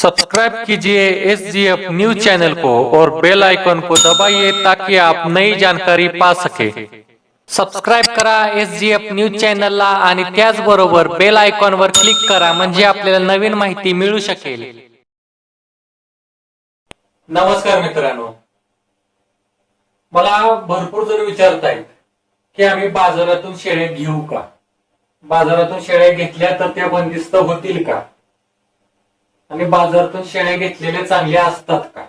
Subscribe कीजिए S G F news channel को और बेल आइकन को दबाइए ताकि आप नई जानकारी पा सके। सबस्क्राईब करा एस जी एफ न्यूज चॅनलला आणि त्याचबरोबर बेल आयकॉनवर क्लिक करा म्हणजे आपल्याला नवीन माहिती मिळू शकेल. नमस्कार मित्रांनो. मला भरपूर जण विचारतायत की आम्ही बाजारातून शेळ्या घेऊ का? बाजारातून शेळ्या घेतल्या तर त्या बंदिस्त होतील का? आणि बाजारातून शेळ्या घेतलेल्या चांगल्या असतात का?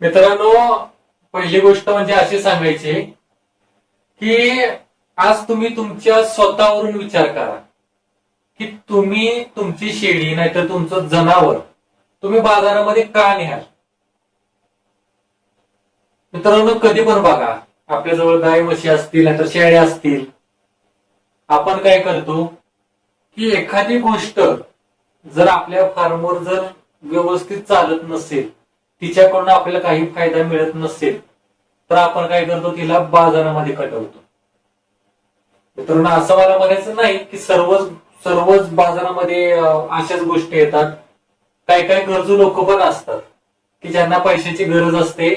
मित्रांनो पहिली गोष्ट म्हणजे अशी सांगायची की आज तुम्ही तुमच्या स्वतःवरून विचार करा की तुम्ही तुमची शेळी नाहीतर तुमचं जनावर तुम्ही बाजारामध्ये का न्याल? मित्रांनो कधी पण बघा आपल्याजवळ गाय म्हशी असतील नाहीतर शेळ्या असतील आपण काय करतो की एखादी गोष्ट जर आपल्या फार्मवर जर व्यवस्थित चालत नसेल तिच्याकडून आपल्याला काही फायदा मिळत नसेल तर आपण काय करतो तिला बाजारामध्ये कटवतो. मित्रांनो असं मला म्हणायचं नाही की सर्वच सर्वच बाजारामध्ये अशाच गोष्टी येतात. काही काही गरजू लोक पण असतात की ज्यांना पैशाची गरज असते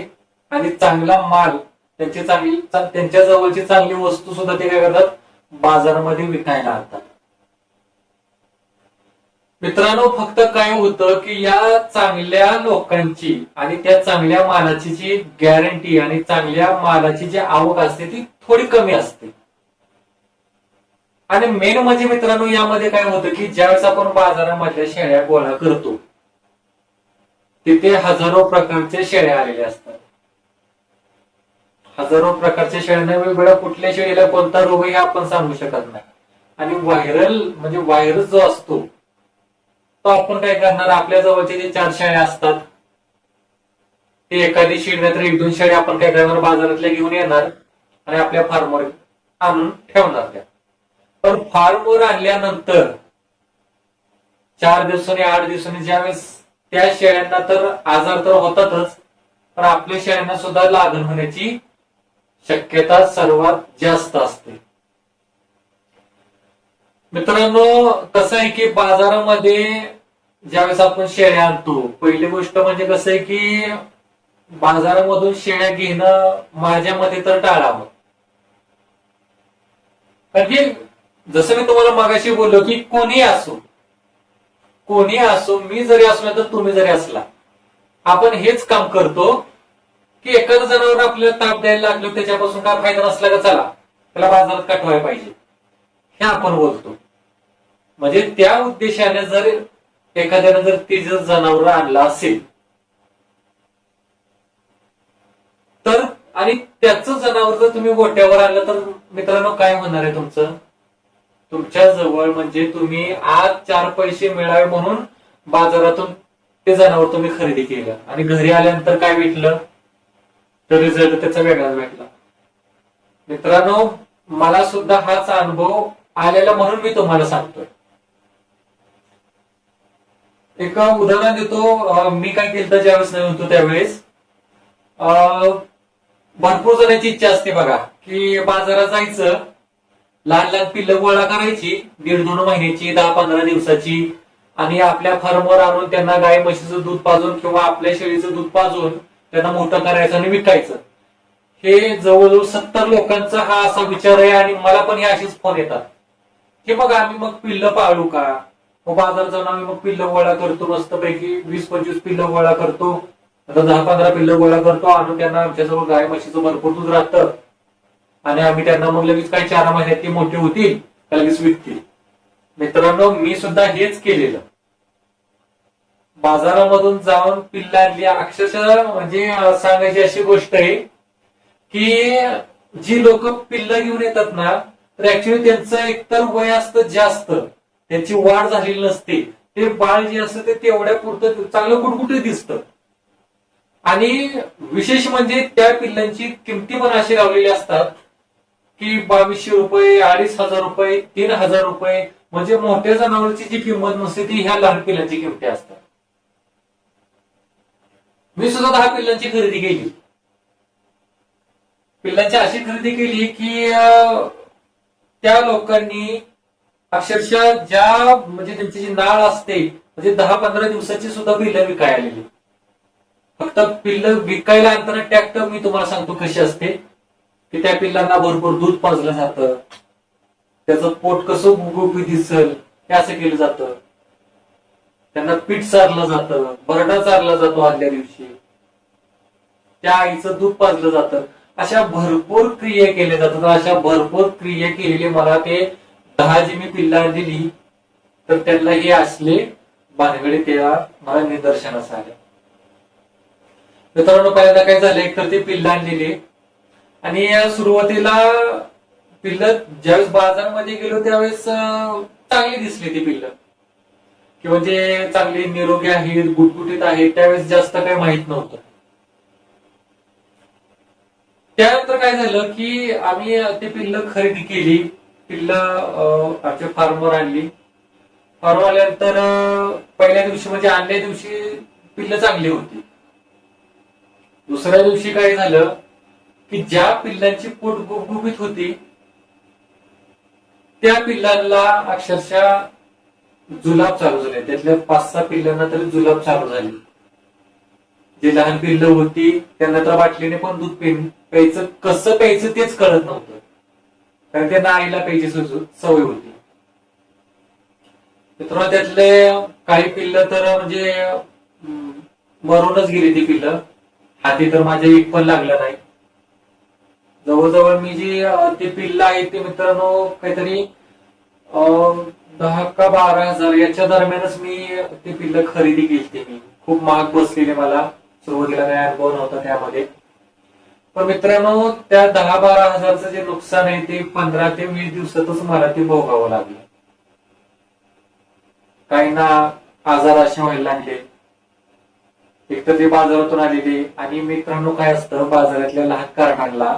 आणि चांगला माल त्यांची चांगली त्यांच्या जवळची चांगली वस्तू सुद्धा ते काय करतात बाजारामध्ये विकायला आणतात. मित्रांनो फक्त काय होतं की या चांगल्या लोकांची आणि त्या चांगल्या मालाची जी गॅरंटी आणि चांगल्या मालाची जी आवक असते ती थोडी कमी असते. आणि मेन म्हणजे मित्रांनो यामध्ये काय होतं की ज्यावेळेस आपण बाजारामधल्या शेळ्या गोळा करतो तिथे हजारो प्रकारचे शेळ्या आलेल्या असतात. हजारो प्रकारच्या शेळ्यांना वेगवेगळ्या कुठल्या शेळीला कोणता रोग हे आपण सांगू शकत नाही. आणि व्हायरल म्हणजे व्हायरस जो असतो तो आपण काय करणार? आपल्या जवळचे जे चार शाळे असतात ते एखादी शेळी नाही तर एक दोन शेळ्या आपण काय करणार? बाजारातल्या घेऊन येणार आणि आपल्या फार्मवर आणून ठेवणार त्या. पण फार्मवर आणल्यानंतर चार दिवसांनी आठ दिवसांनी ज्यावेळेस त्या शेळ्यांना तर आजार तर होतातच पण आपल्या शेळ्यांना सुद्धा लागण होण्याची शक्यता सर्वात जास्त असते. मित्रांनो कसं आहे की बाजारामध्ये ज्यावेळेस आपण शेळ्या आणतो पहिली गोष्ट म्हणजे कसं आहे की बाजारामधून शेळ्या घेणं माझ्या मते तर टाळावं. कारण की जसं मी तुम्हाला मागाशी बोललो की कोणी असो कोणी असो मी जरी असलो तर तुम्ही जरी असला आपण हेच काम करतो की एखादं जनावर आपल्याला ताप द्यायला लागलो त्याच्यापासून काय फायदा नसला का चला त्याला बाजारात काठवायला पाहिजे. हे आपण बोलतो. म्हणजे त्या उद्देशाने जर एखाद्यानं जर ती जर जनावर आणला असेल तर आणि त्याच जनावर जर तुम्ही गोट्यावर आणलं तर मित्रांनो काय होणार आहे तुमचं? तुमच्या जवळ म्हणजे तुम्ही आज चार पैसे मिळावे म्हणून बाजारातून ते जनावर तुम्ही खरेदी केलं. आणि घरी आल्यानंतर काय भेटलं? तर रिझल्ट त्याचा वेगळाच भेटला. मित्रांनो मला सुद्धा हाच अनुभव आलेला म्हणून मी तुम्हाला सांगतोय. एक उदाहरण देतो मी काय केलं ज्यावेळेस नाही होतो त्यावेळेस? अं, भरपूर जणांची इच्छा असते बघा की बाजारात जायचं लहान लहान पिल्लं गोळा करायची दीड दोन महिन्याची दहा पंधरा दिवसाची आणि आपल्या फार्मवर आणून त्यांना गाय म्हशीचं दूध पाजून किंवा आपल्या शेळीचं दूध पाजून त्यांना मोठं करायचं आणि विकायचं. हे जवळजवळ सत्तर लोकांचा हा असा विचार आहे आणि मला पण हे असेच फोन येतात. हे बघा आम्ही मग पिल्लं पाळू का? मग बाजारात जाऊन आम्ही मग पिल्ल गोळा करतो मस्तपैकी वीस पंचवीस पिल्ल गोळा करतो. आता दहा पंधरा पिल्ल गोळा करतो आणून त्यांना आमच्यासोबत गाय म्हशीचं भरपूर दूध राहतं. आणि आम्ही त्यांना मग लगेच काही चार महिन्यात ती मोठी होतील लगेच विकतील. मित्रांनो मी सुद्धा हेच केलेलं. बाजारामधून जाऊन पिल्ला आणली. अक्षरशः म्हणजे सांगायची अशी गोष्ट आहे की जी लोक पिल्ल घेऊन येतात ना तर ऍक्च्युली त्यांचं एकतर वय असतं जास्त. त्यांची वाढ झालेली नसते. ते बाळ जे असतं ते तेवढ्या पुरतं चांगलं कुठकुठे दिसतं. आणि विशेष म्हणजे त्या पिल्लांची किमती पण अशी लावलेली असतात की बावीसशे रुपये अडीच हजार रुपये तीन हजार रुपये. म्हणजे मोठ्या जनावरची जी किंमत नसते ती ह्या लहान पिल्लांची किमती असतात. मी सुद्धा दहा पिल्लांची खरेदी केली. पिल्लांची अशी खरेदी केली की त्या लोकांनी अक्षरशः ज्या म्हणजे त्यांची जी नाळ असते म्हणजे दहा पंधरा दिवसाची सुद्धा पिल्लं विकाय आलेली फक्त पिल्लं विकायला आणताना ट्रॅक्टर मी तुम्हाला सांगतो कशी असते. की त्या पिल्लांना भरपूर दूध पाजलं जातं. त्याचं पोट कसं गुगुबी दिसल हे असं केलं जातं. त्यांना पीठ चारलं जातं बरडा चारला जातो आदल्या दिवशी. त्या आईचं दूध पाजलं जातं. अशा भरपूर क्रिया केल्या जातात. अशा भरपूर क्रिया केलेली मला ते दहा जी मी पिल्ला दिली तर त्यांना हे असले भानगडी तेव्हा मला निदर्शनास आले. मित्रांनो पहिल्यांदा काय झालं एक तर ते पिल्लान आणलेली. आणि या सुरुवातीला पिल्ल ज्यावेळेस बाजारमध्ये गेलो त्यावेळेस चांगली दिसली ती पिल्ल. किंवा जे म्हणजे चांगली निरोगी आहेत गुटगुटीत आहेत त्यावेळेस जास्त काही माहीत नव्हतं. त्यानंतर काय झालं की आम्ही ते पिल्ल खरेदी केली. पिल्ल आमच्या फार्मवर आणली. फार्म आल्यानंतर पहिल्या दिवशी म्हणजे आणल्या दिवशी पिल्ल चांगली होती. दुसऱ्या दिवशी काय झालं की ज्या पिल्लांची पोट गुबगुबीत होती त्या पिल्लांना अक्षरशः जुलाब चालू झाले. त्यातल्या पाच सहा पिल्लांना तरी जुलाब चालू झाली. जे लहान पिल्ल होती त्यांना तर बाटलीने पण दूध प्यायचं कसं प्यायचं तेच कळत नव्हतं. कारण त्यांना आईला प्यायची सवय होती. मित्रांनो त्यातले काही पिल्लं तर म्हणजे मरूनच गेली ती पिल्लं. हाती तर माझ्या एक पण लागलं नाही. जवळजवळ मी जी ते पिल्ल आहे ते मित्रांनो काहीतरी दहा का बारा हजार याच्या दरम्यानच मी ते पिल्ल खरेदी केली मी. खूप महाग बसलेले मला. सुरुवातीला काही अनुभव नव्हता त्यामध्ये. पण मित्रांनो त्या दहा बारा हजारचं जे नुकसान आहे ते पंधरा ते वीस दिवसातच मला ते भोगावं लागलं. काहींना आजार असे व्हायला लागले. एक तर ते बाजारातून आलेले आणि मित्रांनो काय असतं बाजारातल्या लहान कारणांना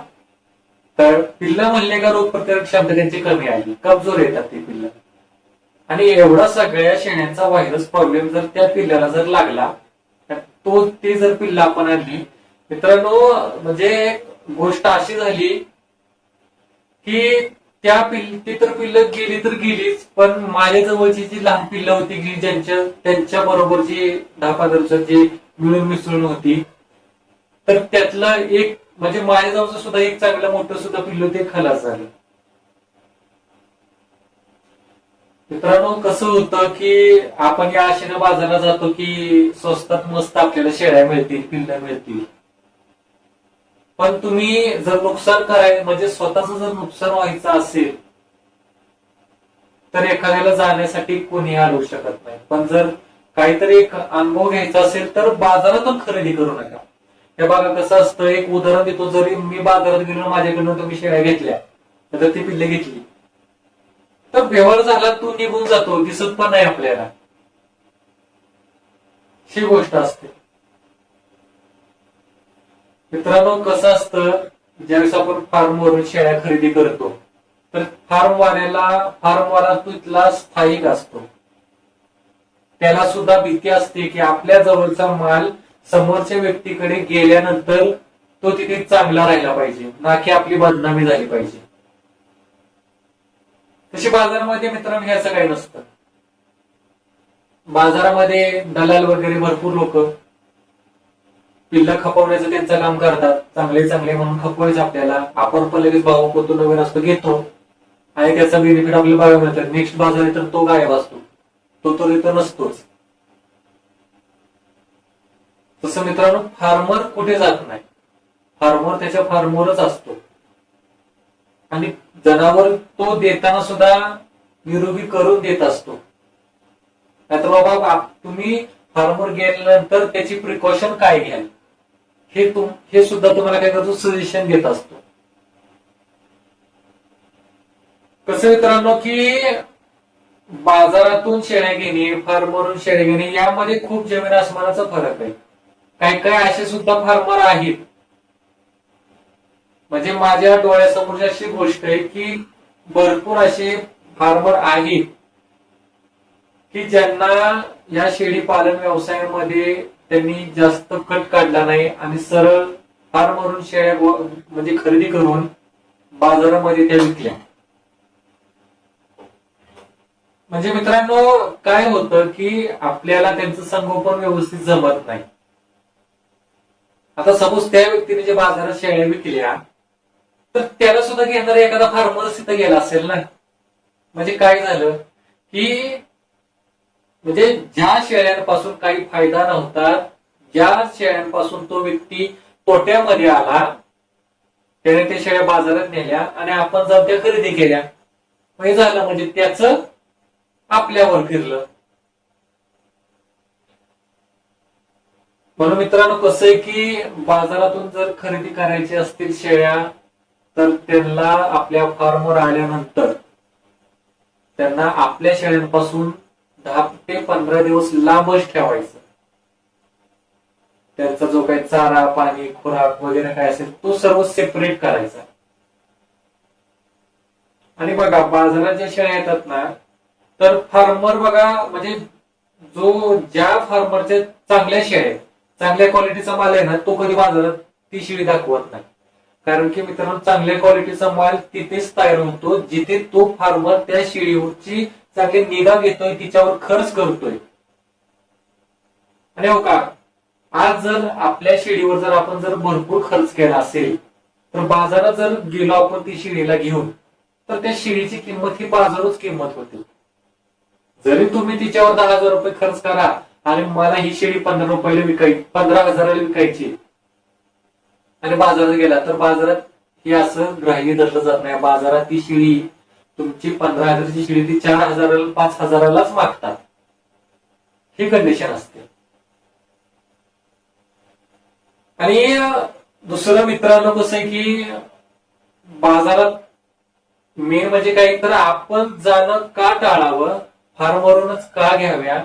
तर पिल्ल म्हणले का रोगप्रतिकारक क्षमता त्यांची कमी आली. कमजोर येतात ती पिल्ल. आणि एवढा सगळ्या शेण्यांचा व्हायरस प्रॉब्लेम जर त्या पिल्लाला जर लागला तर तो ते जर पिल्ल आपण आणली मित्रांनो म्हणजे गोष्ट अशी झाली की त्या पिल्ल ती तर पिल्ल गेली तर गेलीच पण माझ्या जवळची जी लहान पिल्ल होती की ज्यांच्या त्यांच्या बरोबरची दहा पंधरा दिवसाची मिळून मिसळून होती तर त्यातलं एक म्हणजे माझ्याजवळचं सुद्धा एक चांगलं मोठं सुद्धा पिल्लू ते खलास झालं. मित्रांनो कसं होतं की आपण या आशेनं बाजाराला जातो की स्वस्तात मस्त आपल्याला शेळ्या मिळतील पिल्ल्या मिळतील. पण तुम्ही जर नुकसान कराय म्हणजे स्वतःच जर नुकसान व्हायचं असेल तर एखाद्याला जाण्यासाठी कोणी आणू शकत नाही. पण जर काहीतरी एक अनुभव घ्यायचा असेल तर बाजारातून खरेदी करू नका. हे बघा कसं असतं एक उदाहरण देतो. जरी मी बाजारात गेलो माझ्याकडनं तुम्ही शेळ्या घेतल्या तर ती पिल्ले घेतली. तर व्यवहार झाला तू निघून जातो दिसत पण नाही आपल्याला. ही गोष्ट असते. मित्रांनो कसं असतं ज्यावेळेस आपण फार्मवरून शेळ्या खरेदी करतो तर फार्मवाल्याला फार्मवाला तिथला स्थायिक असतो. त्याला सुद्धा भीती असते की आपल्या जवळचा माल समोरच्या व्यक्तीकडे गेल्यानंतर तो तिथे चांगला राहिला पाहिजे ना की आपली बदनामी झाली पाहिजे. तशी बाजारामध्ये मित्रांनो हे असं काही नसतं. बाजारामध्ये दलाल वगैरे भरपूर लोक पिल्ल खपवण्याचं त्यांचं काम करतात. चांगले चांगले म्हणून खपवायचं आपल्याला. आपण पण लगेच भाऊ पोतो नवीन असतो घेतो. आणि त्याचा बेनिफिट आपल्याला बघायला मिळतात नेक्स्ट बाजार तर तो गायब असतो. तो तर इथं नसतोच. तसं मित्रांनो फार्मर कुठे जात नाही. फार्मर त्याच्या फार्मरच असतो. आणि जनावर तो देताना सुद्धा निरोगी करून देत असतो. नाहीतर बाबा तुम्ही फार्मर गेल्यानंतर त्याची प्रिकॉशन काय घ्याल? हे तुम हे सुद्धा तुम्हाला काय करतो? सजेशन घेत असतो. कसं मित्रांनो की बाजारातून शेळ्या घेणे फार्मवरून शेळ्या घेणे यामध्ये खूप जमीन आसमानाचा फरक आहे. काही काही असे सुद्धा फार्मर आहेत. म्हणजे माझ्या डोळ्यासमोरची अशी गोष्ट आहे की भरपूर असे फार्मर आहेत की ज्यांना या शेळी पालन व्यवसायामध्ये त्यांनी जास्त कट काढला नाही आणि सरळ फार्मवरून शेळ्या म्हणजे खरेदी करून बाजारामध्ये त्या विकल्या. म्हणजे मित्रांनो काय होतं की आपल्याला त्यांचं संगोपन व्यवस्थित जमत नाही. आता सपोज त्या व्यक्तीने जे बाजारात शेळ्या विकल्या तर त्याला सुद्धा घेणारा एखादा फार्मर तिथं गेला असेल ना? म्हणजे काय झालं की म्हणजे ज्या शेळ्यांपासून काही फायदा नव्हता ज्या शेळ्यांपासून तो व्यक्ती तोट्यामध्ये आला त्याने त्या शेळ्या बाजारात नेल्या आणि आपण जाऊन त्या खरेदी केल्या. हे झालं म्हणजे त्याच आपल्यावर फिरलं. म्हणून मित्रांनो कसं आहे की बाजारातून जर खरेदी करायची असतील शेळ्या तर त्यांना आपल्या फार्मवर आल्यानंतर त्यांना आपल्या शेळ्यांपासून दहा ते पंधरा दिवस लांबच ठेवायचं. त्यांचा जो काही चारा पाणी खुराक वगैरे काय असेल तो सर्व सेपरेट करायचा. आणि बघा बाजारात ज्या शेळ्या येतात ना तर फार्मर बघा म्हणजे जो ज्या फार्मरच्या चांगल्या शेळ्या आहेत, चांगल्या क्वालिटीचा माल आहे ना तो कधी बाजारात ती शेळी दाखवत नाही. कारण की मित्रांनो चांगल्या क्वालिटीचा माल तिथेच तयार होतो जिथे तो फार्मर त्या शेळीची चांगली निगा घेतोय तिच्यावर खर्च करतोय. आणि हो का आज जर आपल्या शेळीवर जर आपण जर भरपूर खर्च केला असेल तर बाजारात जर गेलो आपण ती शिडीला घेऊन तर त्या शिडीची किंमत ही बाजारच किंमत होती. जरी तुम्ही तिच्यावर दहा हजार रुपये खर्च करा आणि मला ही शिडी पंधरा रुपयाला विकायची पंधरा हजाराला विकायची आणि बाजारात गेला तर बाजारात हे असं ग्राह्य धरलं जात नाही. बाजारात ती शिडी तुमची पंधरा हजाराची शेळी ती चार हजाराला पाच हजारालाच मागतात. ही कंडिशन असते. आणि दुसरं मित्रांनो कसं आहे की बाजारात मेन म्हणजे काय? तर आपण जाणं का टाळावं? फार्मरवरूनच का घ्याव्या?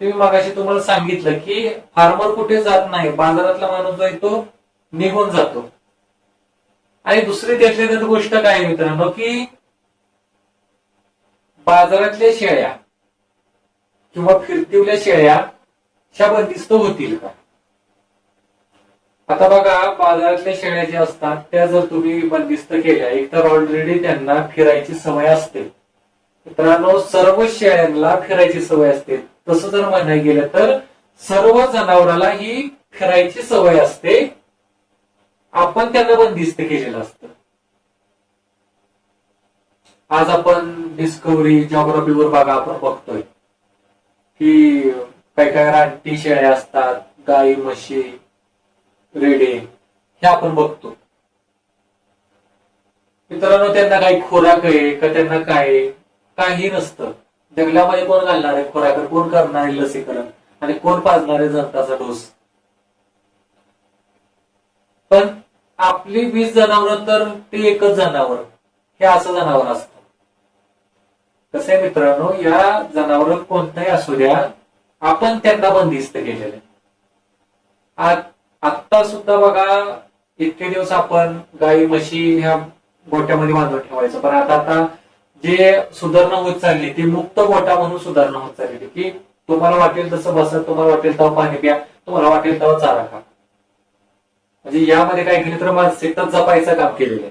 ते मी मागाशी तुम्हाला सांगितलं की फार्मर कुठे जात नाही. बाजारातला माणूस जो आहे तो निघून जातो. आणि दुसरी त्यातली त्यात गोष्ट काय मित्रांनो की बाजारातल्या शेळ्या किंवा फिरतीवल्या शेळ्या ह्या बंदिस्त होतील का? आता बघा बाजारातल्या शेळ्या ज्या असतात त्या जर तुम्ही बंदिस्त केल्या एक तर ऑलरेडी त्यांना फिरायची सवय असते. मित्रांनो सर्व शेळ्यांना फिरायची सवय असते. तसं जर म्हणायला गेलं तर सर्व जनावराला ही फिरायची सवय असते. आपण त्यांना बंदिस्त केलेलं असतं. आज आपण डिस्कवरी जॉग्राफीवर बघा आपण बघतोय. की काही काही रानटी शेळ्या असतात गाई म्हशी रेडे हे आपण बघतो. मित्रांनो त्यांना काही खोराक आहे का त्यांना काय काही नसतं. जंगलामध्ये कोण घालणार आहे खोराक? कोण करणार आहे लसीकरण? आणि कोण पाजणार आहे जनताचा डोस? पण आपली वीस जनावर तर ते एकच जनावर. हे असं जनावर असतं. कसं आहे मित्रांनो या जनावर कोणताही असू द्या आपण त्यांना बंदिस्त केलेलं आहे. आ- आत्ता सुद्धा बघा इतके दिवस आपण गाई म्हशी ह्या गोट्यामध्ये बांधून ठेवायचं. पण आता आता जे सुधारणा होत चालली ती मुक्त गोटा म्हणून सुधारणा होत चालली की तुम्हाला वाटेल तसं बसा तुम्हाला वाटेल तेव्हा पाणी प्या तुम्हाला वाटेल तेव्हा चारा खा. म्हणजे यामध्ये काय केलं तर मानसिकता जपायचं काम केलेलं आहे.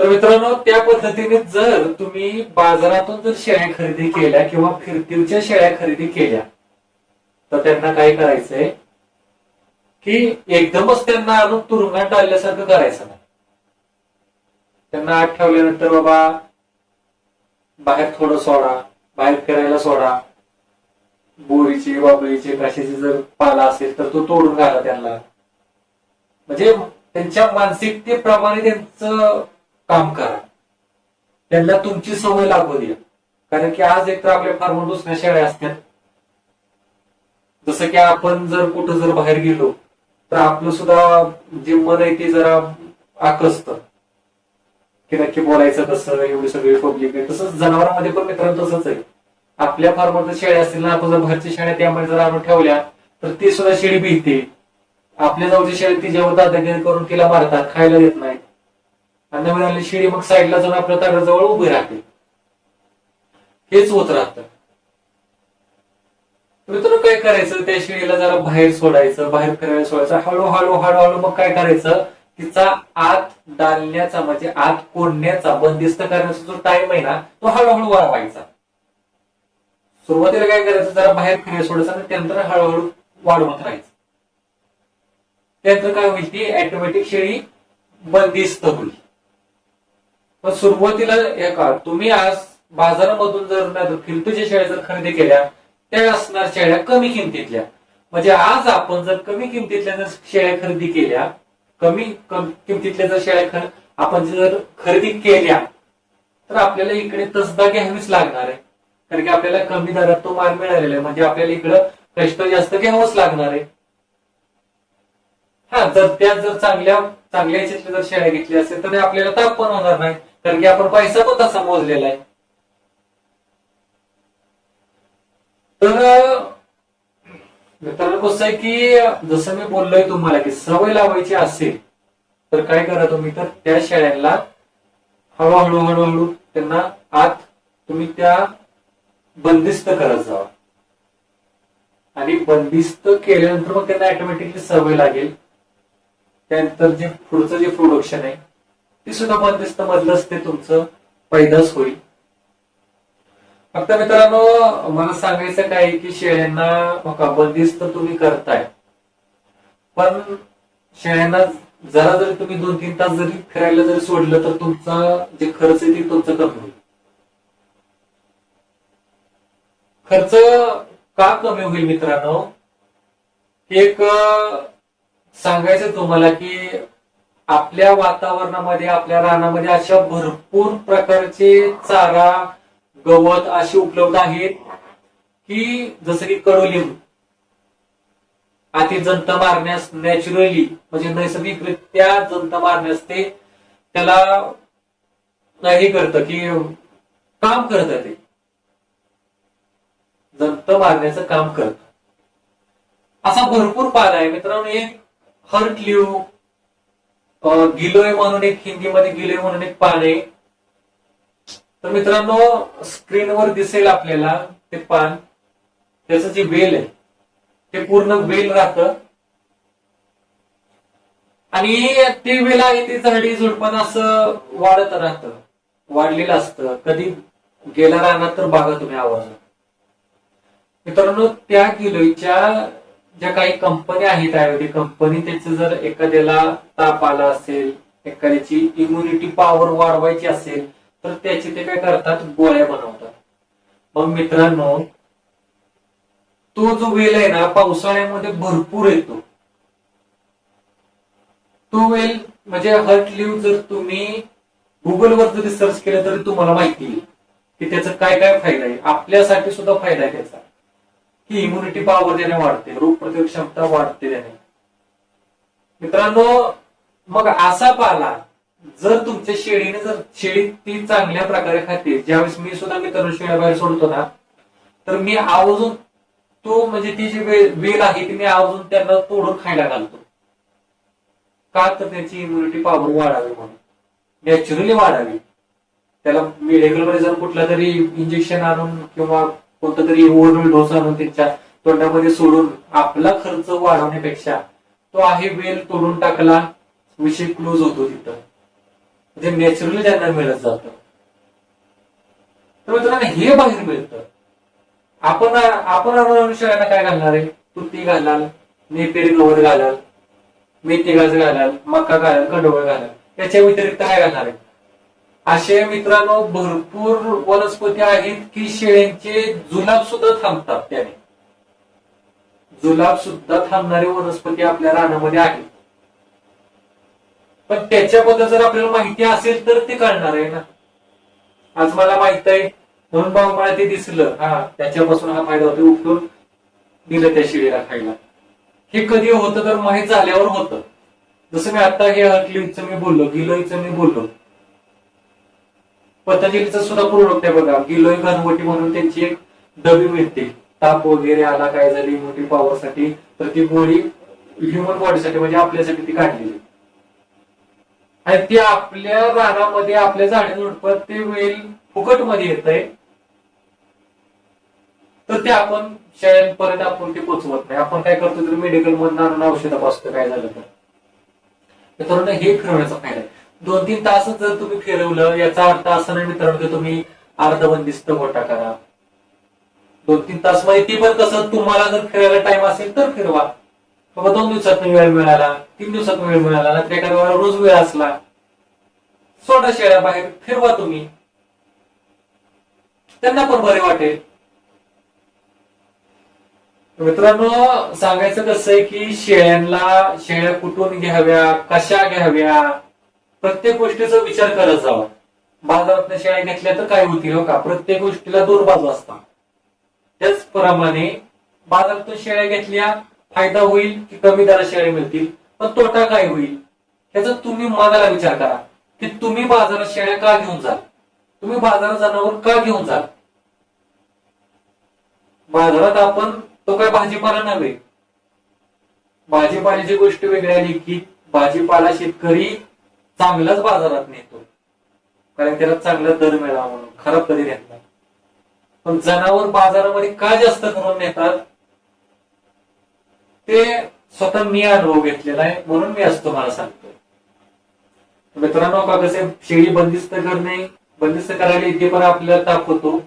तर मित्रांनो त्या पद्धतीने जर तुम्ही बाजारातून जर शेळ्या खरेदी केल्या किंवा फिरतीवच्या शेळ्या खरेदी केल्या तर त्यांना काय करायचंय? की एकदमच त्यांना आणून तुरुंगात टाळल्यासारखं करायचं नाही. त्यांना आत ठेवल्यानंतर बाबा बाहेर थोडं सोडा बाहेर फिरायला सोडा. बोरीची बाबळीची काशीची जर पाला असेल तर तो तोडून घाला त्यांना. म्हणजे त्यांच्या मानसिकतेप्रमाणे त्यांचं काम करा. त्यांना तुमची सवय लागू द्या. कारण की आज एक तर आपल्या फार्मर दुसऱ्या शेळ्या असतात. जसं की आपण जर कुठं जर बाहेर गेलो तर आपलं सुद्धा जे मन आहे ते जरा आकसत. की नक्की बोलायचं कसं एवढी सगळी पब्लिक आहे. तसंच जनावरांमध्ये पण मित्रांनो तसंच आहे. आपल्या फार्मर शेळ्या असतील ना आपण जर बाहेरच्या शेळ्या त्यामध्ये जर आणून ठेवल्या तर ती सुद्धा शेळी भीते. आपल्या जवळची शेळी ती जेव्हा दादागिरी करून तिला मारतात खायला देत नाही आणि नवीन आलेली शिडी मग साईडला जाऊन आपल्या ताराजवळ उभी राहते. हेच होत राहतं. मित्र काय करायचं? त्या शिडीला जरा बाहेर सोडायचं बाहेर फिरायला सोडायचं. हळूहळू हळूहळू मग काय करायचं? तिचा आत डालण्याचा म्हणजे आत कोंडण्याचा बंदिस्त करण्याचा जो टाइम आहे ना तो हळूहळू वाढवायचा. सुरुवातीला काय करायचं? जरा बाहेर फिरायला सोडायचं आणि त्यानंतर हळूहळू वाढवत राहायचं. त्यानंतर काय होईल ती? ऑटोमॅटिक शेळी बंदिस्त होईल. पण सुरुवातीला हे का तुम्ही आज बाजारामधून जर फिरतूच्या शेळ्या जर खरेदी केल्या त्या असणार शेळ्या कमी किमतीतल्या. म्हणजे आज आपण जर कमी किमतीतल्या जर शेळ्या खरेदी केल्या कमी किमतीतल्या जर शेळ्या आपण जर खरेदी केल्या तर आपल्याला इकडे तसदा घ्यावीच लागणार आहे. कारण की आपल्याला कमी दरात तो माल मिळालेला आहे. म्हणजे आपल्याला इकडं कष्ट जास्त घ्यावंच लागणार आहे. हा जर त्या जर चांगल्या चांगल्या याच्यातल्या जर शेळ्या घेतल्या असेल तर आपल्याला ताप पण होणार नाही. कारण की आपण पैसा पण तसा मोजलेला आहे. तर मित्रांनो कसं आहे की जसं मी बोललोय तुम्हाला की सवय लावायची असेल तर काय करा तुम्ही? तर त्या शेळ्यांना हळूहळू हळूहळू त्यांना आत तुम्ही त्या बंदिस्त करत जावा आणि बंदिस्त केल्यानंतर मग त्यांना ऑटोमॅटिकली सवय लागेल. त्यानंतर जे पुढचं जे प्रोडक्शन आहे ती सुद्धा बंदिस्त मधलंच ते तुमचं पैदास होईल. फक्त मित्रांनो मला सांगायचं काय की शेळ्यांना बंदिस्त तुम्ही करताय. पण शेळ्यांना जरा जरी तुम्ही दोन तीन तास जरी फिरायला जरी सोडलं तर तुमचा जे खर्च आहे ते तुमचं कमी होईल. खर्च का कमी होईल मित्रांनो? एक सांगायचं तुम्हाला की आपल्या वातावरणामध्ये आपल्या रानामध्ये अशा भरपूर प्रकारचे चारा गवत असे उपलब्ध आहेत की जसं की कडुलिंब आधी जंत मारण्यास नॅचरली म्हणजे नैसर्गिकरित्या जंत मारण्यास ते त्याला हे करतं की काम करतं ते. जंत मारण्याचं काम करतं. असा भरपूर पाला आहे. मित्रांनो एक हर्ट लिव्ह गिलोय म्हणून एक हिंदीमध्ये गिलोय म्हणून एक पान आहे. तर मित्रांनो स्क्रीनवर दिसेल आपल्याला ते पान. त्याचं जे वेल आहे ते पूर्ण वेल राहतं. आणि ते वेल आहे ते झाडी झुडपण असं वाढत राहतं. वाढलेलं असतं. कधी गेला राहणार तर बघा तुम्ही आवाज मित्रांनो त्या गिलोयच्या ज्या काही कंपन्या आहेत आयुर्वेदिक कंपनी त्याचं जर एखाद्याला ताप आला असेल एखाद्याची इम्युनिटी पॉवर वाढवायची असेल तर त्याची ते काय करतात? गोळ्या बनवतात. मग मित्रांनो तो जो वेल आहे ना पावसाळ्यामध्ये भरपूर येतो. तो वेल म्हणजे हर्ट लिव्ह जर तुम्ही गुगलवर जरी सर्च केलं तरी तुम्हाला माहिती येईल की त्याचा काय काय फायदा आहे. आपल्यासाठी सुद्धा फायदा आहे त्याचा. ही इम्युनिटी पॉवर त्याने वाढते रोगप्रतिरोधक क्षमता वाढते त्याने. मित्रांनो मग असा पाला जर तुमच्या शेळीने जर शेळी ती चांगल्या प्रकारे खाते ज्यावेळेस मी सुद्धा मित्रांनो शेळ्या बाहेर सोडतो ना तर मी आवर्जून तो म्हणजे ती जी वेल आहे ती मी आवर्जून त्यांना तोडून खायला घालतो. का तर त्याची इम्युनिटी पॉवर वाढावी म्हणून. नॅचरली वाढावी. त्याला मेडिकलमध्ये जर कुठला तरी इंजेक्शन आणून किंवा कोणतं तरी ओव्हरवेल डोस त्यांच्या तोंडामध्ये सोडून आपला खर्च वाढवण्यापेक्षा तो आहे वेल तोडून टाकला विषय क्लोज होतो तिथं. म्हणजे नॅचरली त्यांना मिळत जातं. तर मित्रांनो हे बाहेर मिळतं. आपण आपण आणून काय घालणार आहे? तुती घालाल नेपेरी गवत घालाल मेथी गाज घालाल मका घालाल कंडोळ घालाल. याच्या व्यतिरिक्त काय घालणार आहे? असे मित्रांनो भरपूर वनस्पती आहेत की शेळ्यांचे जुलाब सुद्धा थांबतात त्याने. जुलाब सुद्धा थांबणारी वनस्पती आपल्या रानामध्ये आहेत. पण त्याच्याबद्दल जर आपल्याला माहिती असेल तर ते कळणार आहे ना. आज मला माहीत आहे म्हणून बाबा मला ते दिसलं. हा त्याच्यापासून हा फायदा होतो उठून दिलं त्या शिडीला खायला. हे कधी होतं तर माहीत झाल्यावर होतं. जसं मी आता हे हटलीचं मी बोललो गिलोईचं मी बोललो. पतंजलीचं सुद्धा प्रोडक्ट आहे बघा. गिलोय घनवटी म्हणून त्यांची एक डबी मिळते. ताप वगैरे आला काय झाली इम्युनिटी पॉवर साठी. तर ती गोळी ह्युमन बॉडीसाठी म्हणजे आपल्यासाठी ती काढलेली. आणि ती आपल्या रानामध्ये आपल्या झाडे झुडपत ते वेल फुकटमध्ये येत आहे. तर ते आपण शाळेपर्यंत आपण ते पोचवत नाही. आपण काय करतो तर मेडिकल मधून आणून काय झालं तर. हे फिरवण्याचा फायदा आहे. दोन तीन तासच जर तुम्ही फिरवलं याचा अर्थ असं नाही मित्रांनो की तुम्ही अर्धबंदिस्त गोटा करा. दोन तीन तासमध्ये ती पण कसं तुम्हाला जर फिरायला टाइम असेल तर फिरवा. बाबा दोन दिवसात वेळ मिळाला तीन दिवसात वेळ मिळाला नाहीतर एखाद्या रोज वेळ असला. सोडा शेळ्या बाहेर फिरवा तुम्ही. त्यांना पण बरे वाटेल. मित्रांनो सांगायचं कसं आहे की शेळ्यांना शेळ्या कुठून घ्याव्या कशा घ्याव्या? प्रत्येक गोष्टीचा विचार करत जावा. बाजारात शेळ्या घेतल्या तर काय होतील हो का? प्रत्येक गोष्टीला दोन बाजू असतात. त्याचप्रमाणे बाजारातून शेळ्या घेतल्या फायदा होईल की कमी दरात शेळ्या मिळतील पण तोटा काय होईल? याचा तुम्ही मनाला विचार करा. की तुम्ही बाजारात शेळ्या का घेऊन जाल? तुम्ही बाजारात जनावर का घेऊन जाल? बाजारात आपण तो काय भाजीपाला नव्हे. भाजीपाल्याची गोष्ट वेगळी आली की भाजीपाला शेतकरी चांगलाच बाजारात नेतो. कारण त्याला चांगला दर मिळावा म्हणून खराब कधी नेत नाही पण जनावर बाजारामध्ये का जास्त करून नेतात? ते स्वतः मी अनुभव घेतलेला आहे म्हणून मी असं तुम्हाला सांगतो. मित्रांनो का कसे शेळी बंदिस्त करणे बंदिस्त करायला इथे पण आपल्याला ताप होतो.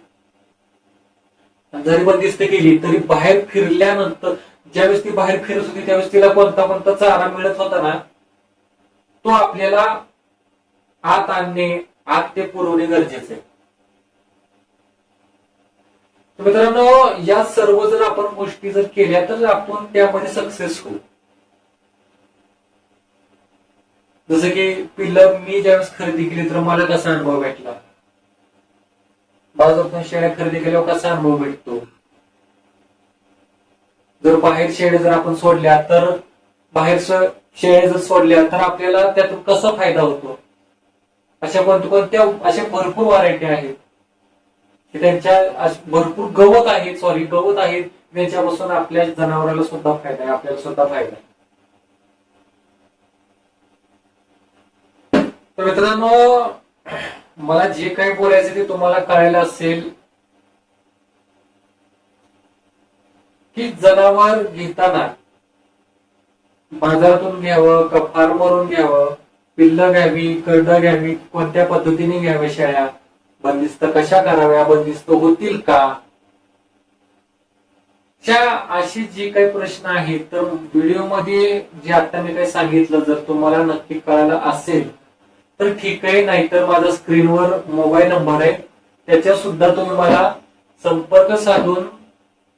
जरी बंदिस्त केली तरी बाहेर फिरल्यानंतर ज्यावेळेस ती बाहेर फिरत होती त्यावेळेस तिला कोणता कोणता चारा मिळत होता ना तो आपल्याला आत आणणे आत ते पुरवणे गरजेचे. आहे तर मित्रांनो या सर्व जर आपण गोष्टी जर केल्या तर आपण त्यामध्ये सक्सेस होऊ. जसं की पिल्लं मी ज्यावेळेस खरेदी केली तर मला कसा अनुभव भेटला? बाजारातून शेळ्या खरेदी केल्यावर कसा अनुभव भेटतो? जर बाहेर शेळ्या जर आपण सोडल्या तर बाहेरच शेळ्या जर सोडल्या तर आपल्याला त्यातून कसा फायदा होतो? अशा कोणत्या कोणत्या अशा भरपूर व्हरायटी आहेत. की त्यांच्या भरपूर गवत आहेत सॉरी गवत आहेत त्याच्यापासून आपल्या जनावराला सुद्धा फायदा आहे आपल्याला सुद्धा फायदा आहे. तर मित्रांनो मला जे काही बोलायचं ते तुम्हाला कळायला असेल की जनावर घेताना बाजारातून घ्यावं का फार्मवरून घ्यावं पिल्लं घ्यावी करडं घ्यावी कोणत्या पद्धतीने घ्याव्या शेळ्या बंदिस्त कशा कराव्या? बंदिस्त होतील का? च्या अशी जी काही प्रश्न आहेत तर व्हिडिओमध्ये जे आता मी काही सांगितलं जर तुम्हाला नक्की कळालं असेल तर ठीक आहे नाहीतर माझा स्क्रीनवर मोबाईल नंबर आहे त्याच्या सुद्धा तुम्ही मला संपर्क साधून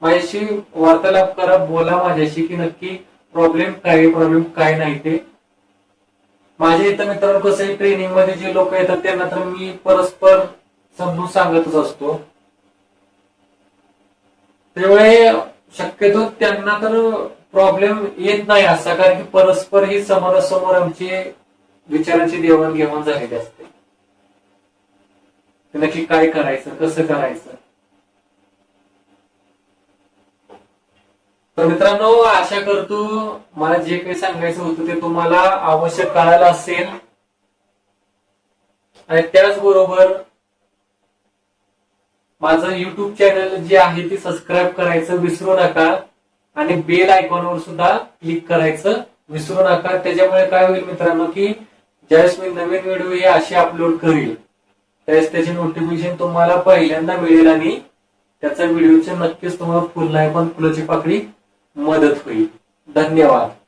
माझ्याशी वार्तालाप करा बोला माझ्याशी की नक्की प्रॉब्लेम काय प्रॉब्लेम काय नाही ते. माझ्या इथं मित्रांनो कसं आहे ट्रेनिंगमध्ये जे लोक येतात त्यांना तर मी परस्पर समजून सांगतच असतो. त्यामुळे शक्यतो त्यांना तर प्रॉब्लेम येत नाही असा कारण की परस्पर ही समोरासमोर आमची विचारांची देवाणघेवाण झालेली असते. नक्की काय करायचं कसं करायचं? तर मित्रांनो आशा करतो मला जे काही सांगायचं होतं ते तुम्हाला आवश्यक कळायला असेल. आणि त्याचबरोबर माझं युट्यूब चॅनल जे आहे ते सबस्क्राईब करायचं विसरू नका आणि बेल आयकॉनवर सुद्धा क्लिक करायचं विसरू नका. त्याच्यामुळे काय होईल मित्रांनो की ज्यावेळेस मी नवीन व्हिडिओ हे असे अपलोड करील त्यावेळेस त्याचे नोटिफिकेशन तुम्हाला पहिल्यांदा मिळेल आणि त्याचा व्हिडिओचे नक्कीच तुम्हाला फुल नाही पण फुलाची पाकळी मदत होईल. धन्यवाद.